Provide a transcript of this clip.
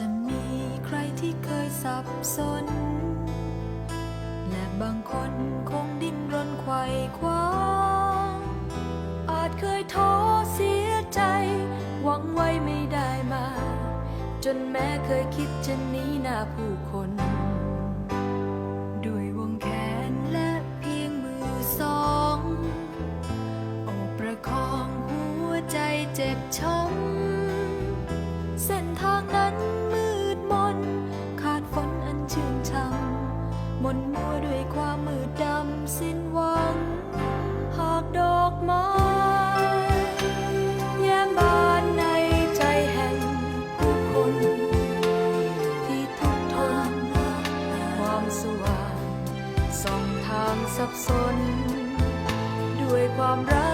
จะมีใครที่เคยสับสน และบางคนคงดิ้นรนไขว่คว้าอาจเคยท้อเสียใจ หวังไว้ไม่ได้มา จนแม้เคยคิดจะหนีหน้าผู้คน ด้วยวงแขนและเพียงมือสอง โอบประคองหัวใจเจ็บช้ำ มนมัวด้วยความมืดดำสิ้นหวัง หากดอกไม้แย้มบานในใจแห่งผู้คน ที่ทุกทนความสว่างส่องทางสับสน ด้วยความรัก